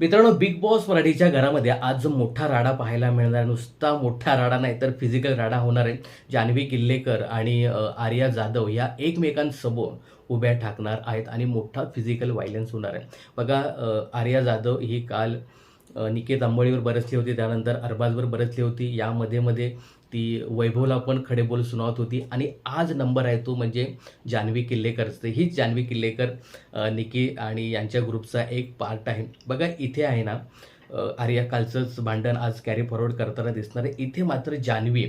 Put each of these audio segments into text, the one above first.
मित्रांनो big boss मराठीच्या घरामध्ये आज जो मोठा राडा पाहायला मिळणार आहे, नुसता मोठा राडा नाही तर फिजिकल राडा होणार आहे. जान्हवी किल्लेकर आणि आर्या जाधव या एकमेकांसमोर उभ्या ठाकणार आहेत आणि मोठा फिजिकल व्हायलन्स होणार आहे. बघा आर्या जाधव ही काल निकेत आंबोळीवर बरसली होती त्यानंतर अरबाजवर बरसली होती. यामध्ये मध्ये ती वैभवला पण खडे बोल सुनावत होती. आणि आज नंबर आहे तो म्हणजे जान्हवी किल्लेकरचं हीच जान्हवी किल्लेकर निकी आणि यांच्या ग्रुपचा एक पार्ट आहे. बघा इथे आहे ना आर्या कालचंच भांडण आज कॅरी फॉरवर्ड करताना दिसणार आहे. इथे मात्र जान्हवी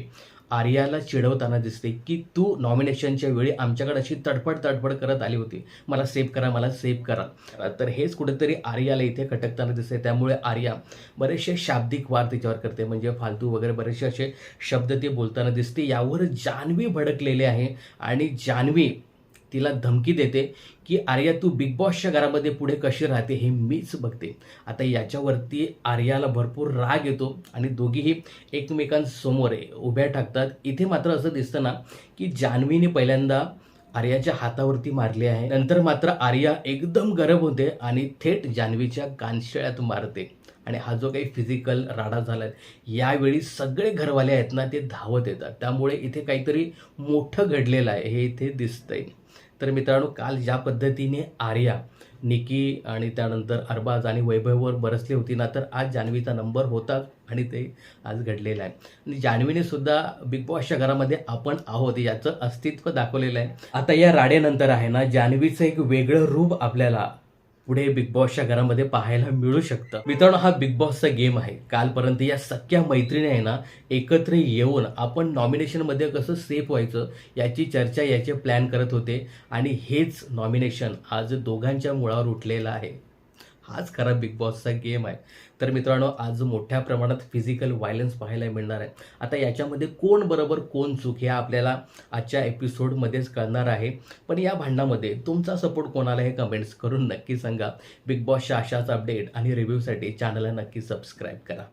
आर्याला चिडवताना दिसते की तू नॉमिनेशनच्या वेळी आमच्याकडे अशी तडफड तडफड करत आली होती. मला सेव्ह करा मला सेव्ह करा. तर हेच कुठेतरी आर्याला इथे खटकताना दिसते. त्यामुळे आर्या बरेचसे शाब्दिक वार तिच्यावर करते. म्हणजे फालतू वगैरे बरेचसे असे शब्द ते बोलताना दिसते. यावर जान्हवी भडकलेले आहे. आणि जान्हवी तिला धमकी देते की आर्या तू बिग बॉसच्या घरामध्ये पुढे कशी राहते हे मीच बघते. आता याच्यावरती आर्याला भरपूर राग येतो आणि दोघीही एकमेकांसमोर उभ्या टाकतात इथे मात्र असं दिसतं ना की जान्हवीने पहिल्यांदा आर्याच्या हातावरती मारली आहे. नंतर मात्र आर्या एकदम गरम होते आणि थेट जान्हवीच्या कानशिळ्यात मारते. आणि हा जो काही फिजिकल राडा झाला आहे यावेळी सगळे घरवाले आहेत ना ते धावत येतात. त्यामुळे इथे काहीतरी मोठं घडलेलं आहे हे इथे दिसतंय. तर मित्रांनो काल ज्या पद्धतीने आर्या निकी आणि त्यानंतर अरबाज आणि वैभववर बरसली होती ना तर आज जान्हवीचा नंबर होता आणि ते आज घडलेलं आहे. आणि जान्हवीने सुद्धा बिग बॉसच्या घरामध्ये आपण आहोत याचं अस्तित्व दाखवलेलं आहे. आता या राडेनंतर आहे ना जान्हवीचं एक वेगळं रूप आपल्याला पुढे बिग बॉसच्या घरामध्ये पाहायला मिळू शकतं. मित्रांनो हा बिग बॉसचा गेम आहे. कालपर्यंत या सख्या मैत्रिणी आहे ना एकत्र येऊन आपण नॉमिनेशनमध्ये कसं सेफ व्हायचं याची चर्चा याचे प्लॅन करत होते. आणि हेच नॉमिनेशन आज दोघांच्या मुळावर उठलेलं आहे. हाच खरा बिग बॉसचा गेम आहे. तर मित्रांनो आज मोठ्या प्रमाणात फिजिकल व्हायलन्स पाहायला मिळणार आहे. आता याच्यामध्ये कोण बरोबर कोण चूक हे आपल्याला आजच्या एपिसोडमध्येच कळणार आहे. पण या भांडणामध्ये तुमचा सपोर्ट कोणाला हे कमेंट्स करून नक्की सांगा. बिग बॉसच्या अशाच अपडेट आणि रिव्ह्यूसाठी चॅनलला नक्की सबस्क्राईब करा.